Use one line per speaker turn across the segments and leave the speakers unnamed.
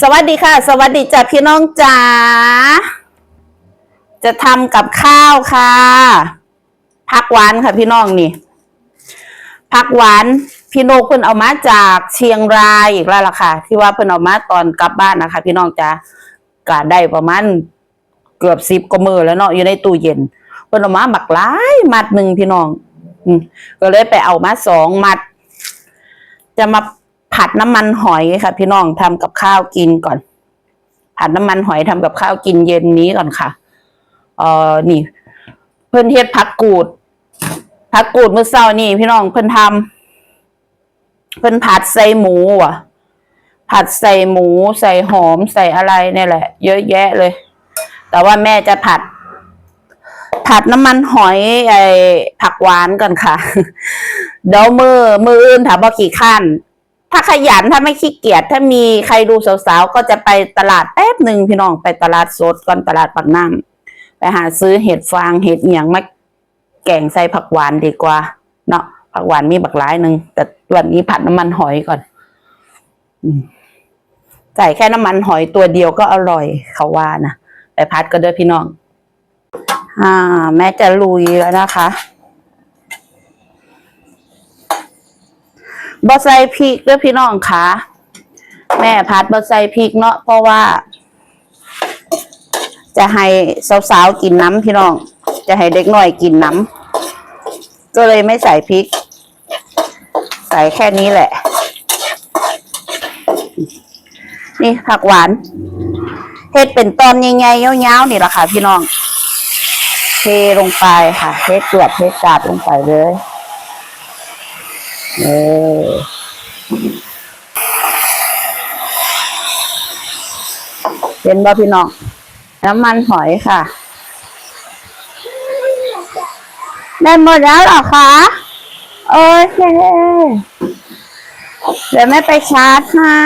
สวัสดีค่ะ สวัสดีจ้ะพี่น้องจ๋าจะทำกับข้าวค่ะผักหวานค่ะพี่น้องนี่ผักหวานพี่โนกเพิ่นเอามาจากเชียงรายอีกแล้วล่ะค่ะ ที่ว่าเพิ่นเอามาตอนกลับบ้านนะคะ พี่น้องจ๋าก็ได้ประมาณเกือบสิบกว่ามือแล้วเนาะอยู่ในตู้เย็นเพิ่นเอามาหมักหลายมัดหนึ่งพี่น้อง อืก็เลยไปเอามาสองมัด จะมา ผัดน้ำมันหอยค่ะพี่น้องทำกับข้าวกินก่อน ผัดน้ำมันหอยทำกับข้าวกินเย็นนี้ก่อนค่ะเออนี่ เพิ่นเฮ็ดผักกูดผักกูดมื้อเช้านี่พี่น้องเพิ่นทำเพิ่นผัดใส่หมูอะ ผัดใส่หมูใส่หอมใส่อะไรเนี่ยแหละ เยอะแยะเลย แต่ว่าแม่จะผัด ผัดน้ำมันหอยไอผักหวานก่อนค่ะ เดี๋ยวมือมืออื่นถามว่ากี่ขั้น ถ้าขยันถ้าไม่ขี้เกียจถ้ามีใครดูสาวๆก็จะไปตลาดแป๊บหนึ่งพี่น้องไปตลาดสดก่อนตลาดปักน้ำไปหาซื้อเห็ดฟางเห็ดเหียงมาแกงใส่ผักหวานดีกว่า เนาะผักหวานมีบักหลายหนึ่งแต่วันนี้ผัดน้ำมันหอยก่อนใส่แค่น้ำมันหอยตัวเดียวก็อร่อยเขาว่านะไปพัดก็เด้อพี่น้อง อ่า แม่จะลุยแล้วนะคะ บอใส่พริกด้วยพี่น้องคะแม่พัดบอใส่พริกเนาะเพราะว่า จะให้สาวๆกินน้ำพี่น้อง จะให้เด็กหน่อยกินน้ำก็เลยไม่ใส่พริก ใส่แค่นี้แหละ นี่ผักหวานเฮ็ดเป็นตอนใหญ่ๆยาวๆนี่แหละค่ะพี่น้องเทลงไปค่ะเทเกลือเทกาดลงไปเลย เออเป็นบ่พี่น้องน้ำมันหอยค่ะได้หมดแล้วเหรอคะโอเคเดี๋ยวแม่ไปชาร์จให้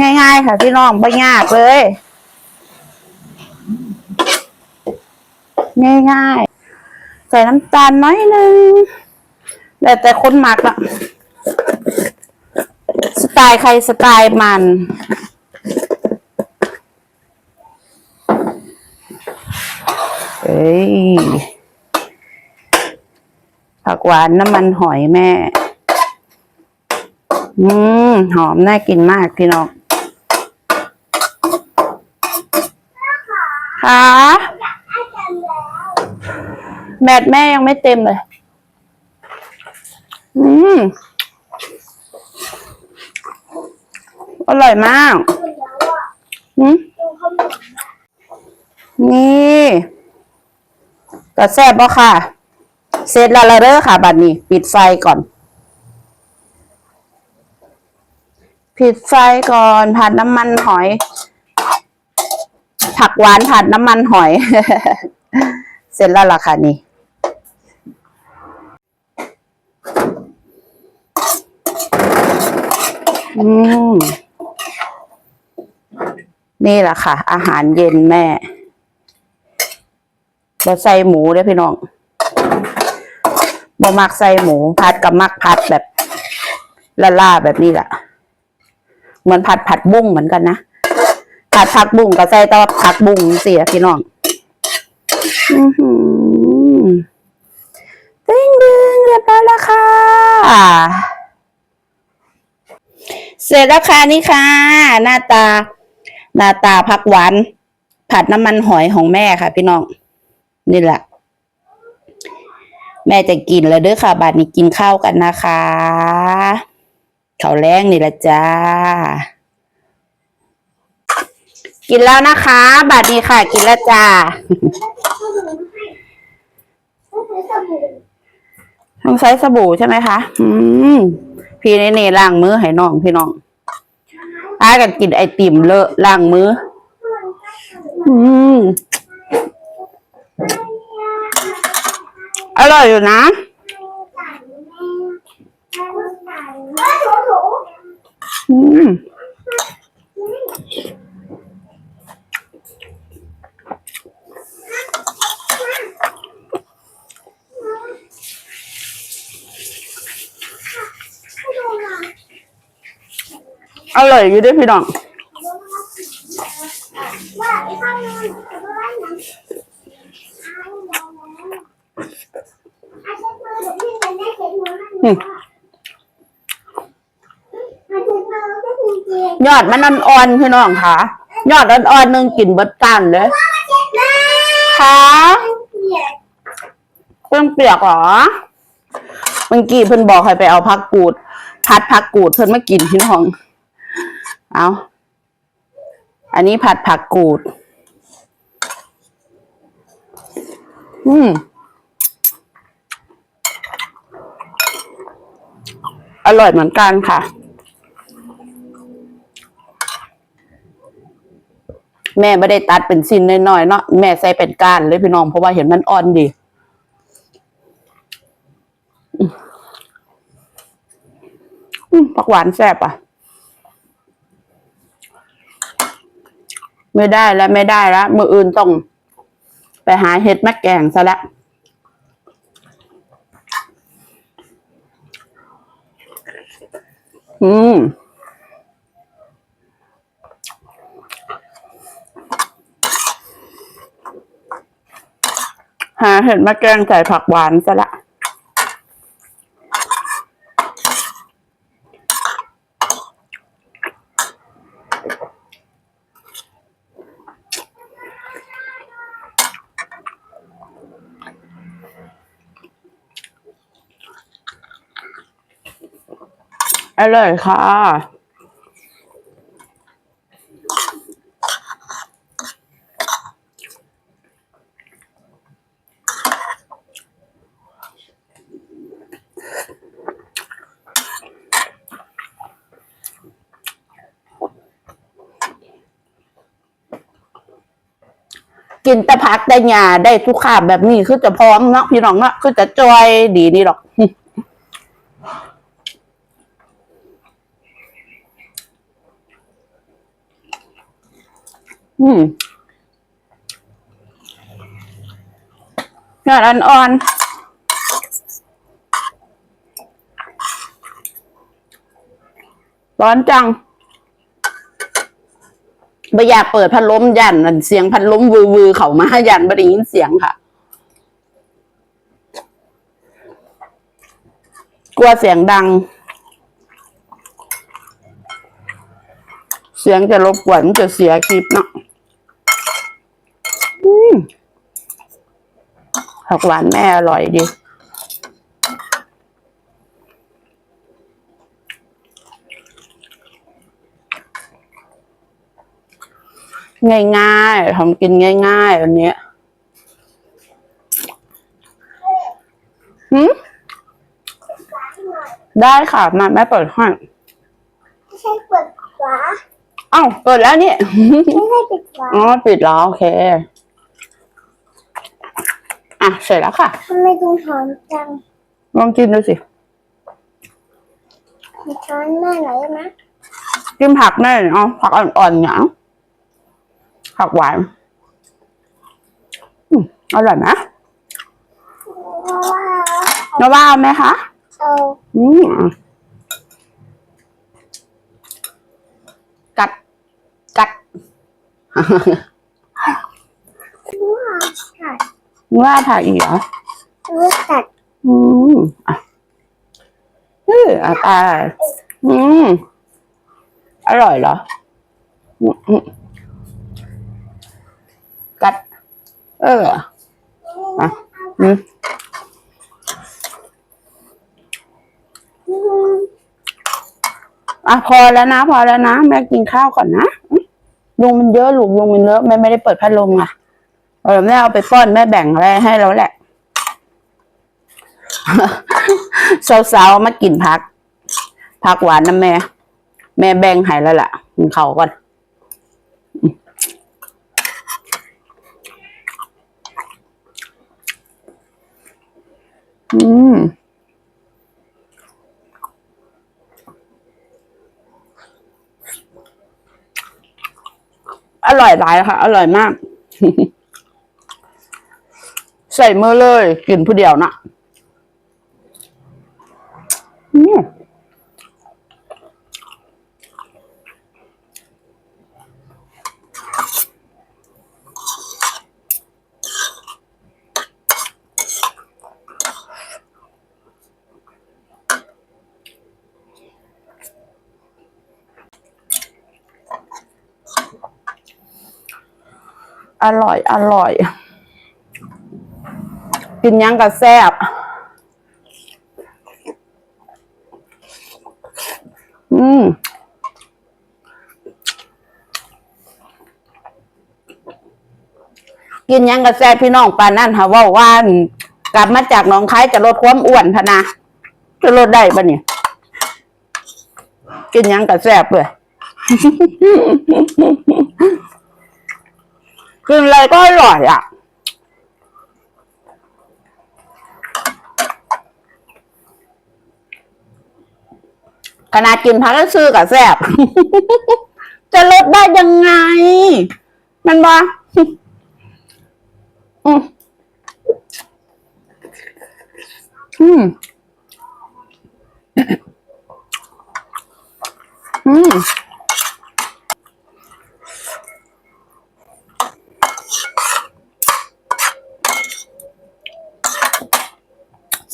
นี่ง่ายๆค่ะพี่น้องไม่ยากเลย ง่ายๆ ใส่น้ำตาลน้อยหนึงแต่แต่คนหมักละสไตล์ใครสไตล์มัน เอ้ยผักหวานน้ำมันหอยแม่ อืม หอมน่ากินมากพี่น้องค่ะ แบตแม่ยังไม่เต็มเลย อืม อร่อยมากอืมนี่ก็แซ่บปะค่ะ เสร็จแล้วละเด้อค่ะบัดนี้ ปิดไฟก่อน ปิดไฟก่อนผัดน้ำมันหอย ผักหวานผัดน้ำมันหอย เสร็จแล้วล่ะค่ะนี่ อืมนี่แหละค่ะ อาหารเย็นแม่เราใส่หมูเด้อพี่น้องบ่มักใส่หมู ผัดกับมักผัดแบบละล่าแบบนี้แหละเหมือนผัดผัดบุ้งเหมือนกันนะผัดผักบุ้งก็ใส่ตัวาผักบุ้งเสียพี่น้องอือหือดึงดึงเรียบร้อยแล้วค่ะ เสร็จแล้วค่ะนี่ค่ะ หน้าตา หน้าตาผักหวาน ผัดน้ำมันหอยของแม่ค่ะ พี่น้อง นี่แหละ แม่จะกินแล้วเด้อค่ะบาดนี้กินข้าวกันนะคะข้าวแรงนี่แหละจ้า กินแล้วนะคะบาดนี้ค่ะ กินแล้วจ้าต้องใช้สบู่ใช่ไหมคะ อืม พี่นี่นี่ล้างมือให้น้องพี่น้องอากันกินไอติมเลอะล้างมือ อืมอร่อยอยู่นะอืม อร่อยอยู่เด้วยพี่น้อง
ว่าไอ้ข้างนู้นจะไม่ได้นะไอ้เช็ดมือเดี๋ยวพี่จะได้เช็ดมือให้หนูว่าไอ้เช็ดมือก็จริง
ยอดมันอ่อนๆพี่น้องค่ะ ยอดอ่อนๆหนึงกินเบิดกันเลย
ๆว่าเช็ดมือ
ค่ะ
เปียก
เครื่องเปียกเหรอเมื่อกี้เพิ่นบอกให้ไปเอาผักกูดผัดผักกูดเพิ่นมากินพี่น้อง เอาอันนี้ผัดผักกูด อืม อร่อยเหมือนกันค่ะ แม่ไม่ได้ตัดเป็นชิ้นน้อยๆเนาะ แม่ใส่เป็นก้านเลยพี่น้องเพราะว่าเห็นมันอ่อนดีผักหวานแซ่บอะ ไม่ได้แล้วไม่ได้แล้วมืออื่นต้อง ไปหาเห็ดมะแกงซะละอืมหาเห็ดมะแกงใส่ผักหวานซะละ ร่อยค่ะ กินแต่ผักแต่หญ้าได้ทุกขาบแบบนี้คือจะพร้อมเนาะพี่น้องเนาะคือจะจอยดีนี่หรอก อืมยอดอ่อนๆ ร้อนจังไม่อยากเปิดพัดลมยันเสียงพัดลมวือวือเขามายันไม่ได้ยินเสียงค่ะ กลัวเสียงดัง เสียงจะรบกวนจะเสียคลิปเนาะอืม ผักหวานแม่อร่อยดี ง่ายๆทำกินง่ายๆอันเนี้ยหืมได้ค่ะ มาแม่เปิดให้
ไม่ใช่เปิดฝา
เอ้าเปิดแล้วนี่
ไม่ใช่ปิดฝา
อ๋อ ปิดแล้ว โอเค อะเสร็จแล้วค่ะ
ทำไมดูหอมจัง
ลองกินดูสิ
มีช้อนแม่หน่อยได้ไหม
กินผักแม่หน่อยเอาผักอ่อนๆเนี่ยเอาผักหวานอืมอร่อยไหม
เพราะว่า
แล้วว่าเอาไหมคะ
เอา
อืมกัด กัด
ว่า ค่ะ
ว่าผักอีกเหรอ
รู้จัก
อืมอะเอออะตายอืมอร่อยเหรออืมอืมกัด เอออะอืม
อืม
อะพอแล้วนะ พอแล้วนะ แม่กินข้าวก่อนนะอืมยุงมันเยอะลูกยุงมันเยอะแม่ไม่ได้เปิดพัดลมอะ เออแม่เอาไปป้อนแม่แบ่งอะไรให้แล้วแหละ สาวๆมากินผัก ผักหวานนะแม่ แม่แบ่งให้แล้วล่ะกินเขาก่อนอืมอร่อยหลายค่ะ อร่อยมาก ใส่เมื่อเลย กินผู้เดียวนะอร่อย อร่อย กินยังกับแซ่บอืมกินยังกับแซบพี่น้องปานนั่นค่ะว่าว่านกลับมาจากหนองคายจะลดความอ้วนพะนะจะลดได้ปะเนี่ยกินยังกับแซบเลยกินอะไรก็อร่อยอะ ขนาดกินพักก็ซื้อกับแซ่บ จะลดได้ยังไง มันบออืมอืมอืม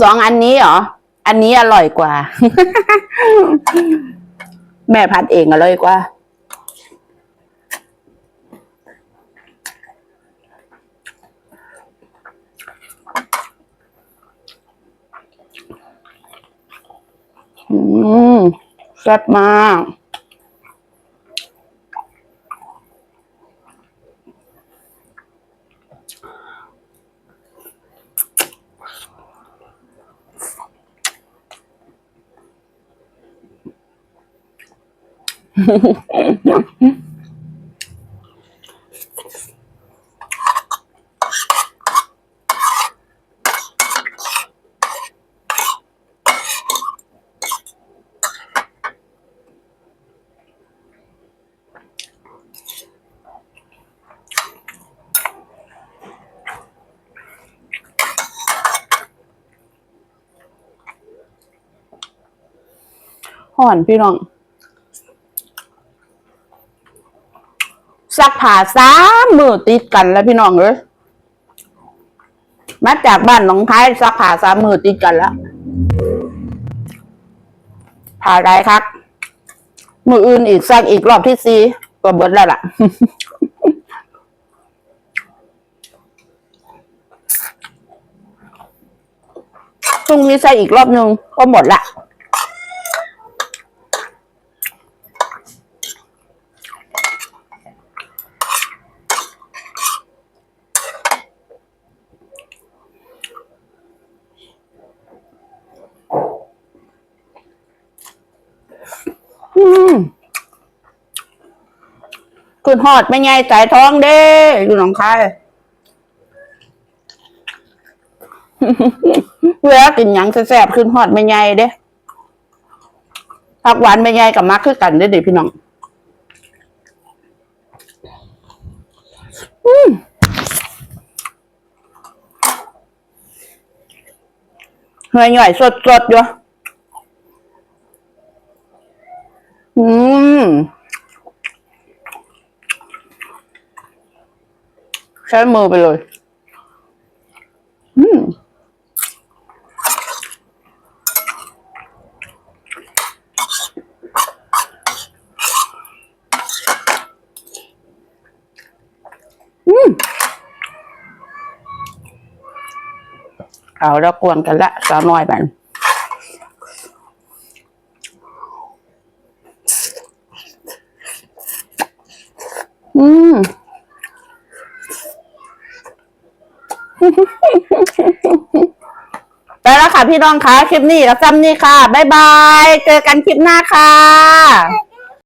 สองอันนี้เหรอ อันนี้อร่อยกว่า แม่พัดเองอร่อยกว่า อืมแซ่บมาก ห่อนพี่น้อง กผ้าสามมือติดกันแล้วพี่น้องเอ้ยมาจากบ้านหนองคายซักผ้าสามมือติดกันแล้วผ่าได้ครับมืออื่นอีกซักอีกรอบที่สี่ก็เบิดแล้วล่ะพรุ่งนี้ใส่อีกรอบหนึ่งก็หมดละ อืม คุณหอดไม่ไงสายท้องเด้อยู่หนองคายเวลากินหยังแซ่บขึ้นหอดไม่ไงเด้ผักหวานไม่ไงกับมักคือกันเด้ด็พี่น้องอืมเฮ้ยหน่อยสดๆอยู่ อืม ใช้มือไปเลย อืมอืมเอาแล้วกวนกันละสาวน้อยมันอืม ไปแล้วค่ะ พี่น้องคะคลิปนี้แล้วซ้ำนี่ค่ะ บ๊ายบาย เจอกันคลิปหน้าค่ะ